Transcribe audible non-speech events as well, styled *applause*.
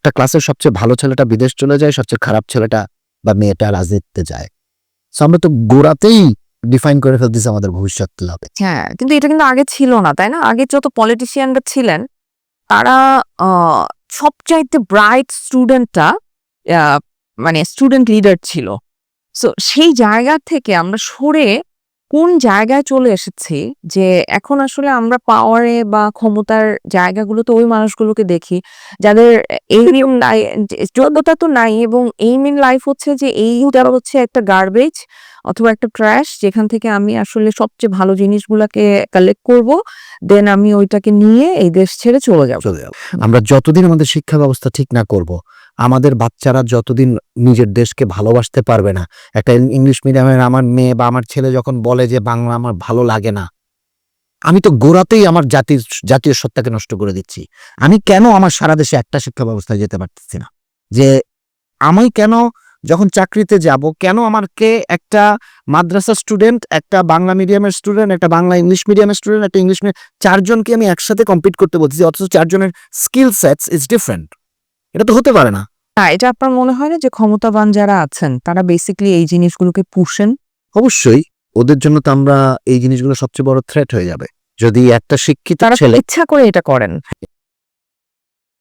একটা ক্লাসের সবচেয়ে ভালো ছেলেটা বিদেশ চলে যায়, সবচেয়ে খারাপ ছেলেটা বা মেয়েটা রাজনীতিতে যায়। So আমরা তো গোড়াতেই ডিফাইন করে ফেলতেছি আমাদের ভবিষ্যৎ লাভে। হ্যাঁ কিন্তু এটা কিন্তু আগে ছিল না, তাই না? আগে যত পলিটিশিয়ানরা ছিলেন, তারা সবচাইতে ব্রাইট স্টুডেন্টটা মানে স্টুডেন্ট লিডার ছিল। সো সেই জায়গা থেকে আমরা সরে কোন জায়গায় চলে এসেছি যে এখন আসলে আমরা পাওয়ারে বা ক্ষমতার জায়গাগুলোতে ওই মানুষগুলোকে দেখি যাদের *laughs* এইম যোগ্যতা তো নাই এবং এইম ইন লাইফ হচ্ছে যে এইটা হচ্ছে একটা গার্বেজ অথবা একটা ট্র্যাশ যেখান থেকে আমি আসলে সবচেয়ে ভালো জিনিসগুলোকে কালেক্ট করব দেন আমি ওইটাকে নিয়ে এই দেশ ছেড়ে চলে যাব। চলে যাব। আমরা যতদিন আমাদের শিক্ষা ব্যবস্থা ঠিক না করব আমাদের বাচ্চারা যতদিন নিজের দেশকে ভালোবাসতে পারবে না, একটা ইংলিশ মিডিয়ামের আমার মেয়ে বা আমার ছেলে যখন বলে যে বাংলা আমার ভালো লাগে না, আমি তো গোড়াতেই আমার জাতির, জাতীয় সত্তাকে নষ্ট করে দিচ্ছি। আমি কেন আমার সারা দেশে একটা শিক্ষা ব্যবস্থায় যেতে পারতেছি না? যে আমি কেন যখন চাকরিতে যাব, কেন আমাকে একটা মাদ্রাসা স্টুডেন্ট, একটা বাংলা মিডিয়ামের স্টুডেন্ট, একটা বাংলা ইংলিশ মিডিয়ামের স্টুডেন্ট, একটা ইংলিশ মিডিয়াম, চারজনকে আমি একসাথে কম্পিট করতে বলতেছি, অথচ চারজনের স্কিল সেটস ইজ ডিফারেন্ট এটা তো হতে পারে না। না এটা আপনার মনে হয় না যে ক্ষমতাবান যারা আছেন তারা বেসিক্যালি এই জিনিসগুলোকে পুষেন অবশ্যই ওদের জন্য তো আমরা এই জিনিসগুলো সবচেয়ে বড় থ্রেট হয়ে যাবে। যদি একটা শিক্ষিত তারা ছেলে ইচ্ছা করে এটা করেন।